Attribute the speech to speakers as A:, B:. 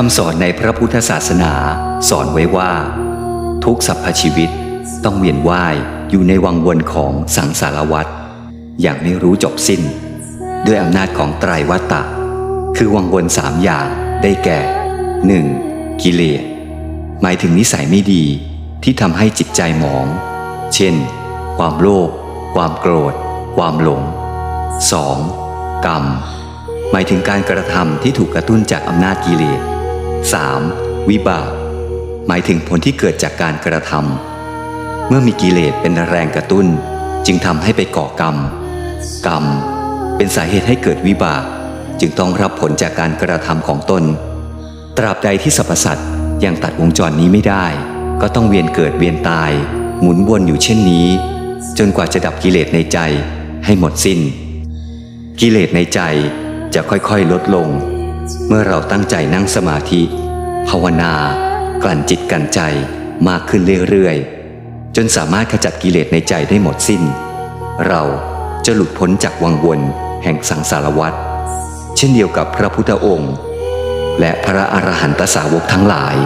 A: คำสอนในพระพุทธศาสนาสอนไว้ว่า ทุกสรรพชีวิตต้องเวียนว่ายอยู่ในวังวนของสังสารวัฏอย่างไม่รู้จบสิ้น ด้วยอำนาจของไตรวัตตะ คือวังวนสามอย่างได้แก่ 1. กิเลสหมายถึงนิสัยไม่ดีที่ทำให้จิตใจหมอง เช่น ความโลภความโกรธ ความหลง 2. กรรม หมายถึงการกระทำที่ถูกกระตุ้นจากอำนาจกิเลส 3. วิบาก หมายถึงผลที่เกิดจากการกระทำเมื่อมีกิเลสเป็นแรงกระตุ้น จึงทำให้ไปก่อกรรม กรรม เป็นสาเหตุให้เกิดวิบาก จึงต้องรับผลจากการกระทำของตน ตราบใดที่สรรพสัตว์ยังตัดวงจรนี้ไม่ได้ ก็ต้องเวียนเกิดเวียนตาย หมุนวนอยู่เช่นนี้ จนกว่าจะดับกิเลสในใจให้หมดสิ้น กิเลสในใจจะค่อยๆ ลดลง เมื่อเราตั้งใจนั่งสมาธิ ภาวนา กลั่นจิตกลั่นใจมากขึ้นเรื่อยๆ จนสามารถขจัดกิเลสในใจได้หมดสิ้น เราจะหลุดพ้นจากวังวนแห่งสังสารวัฏเช่นเดียวกับพระพุทธองค์ และพระอรหันตสาวกทั้งหลาย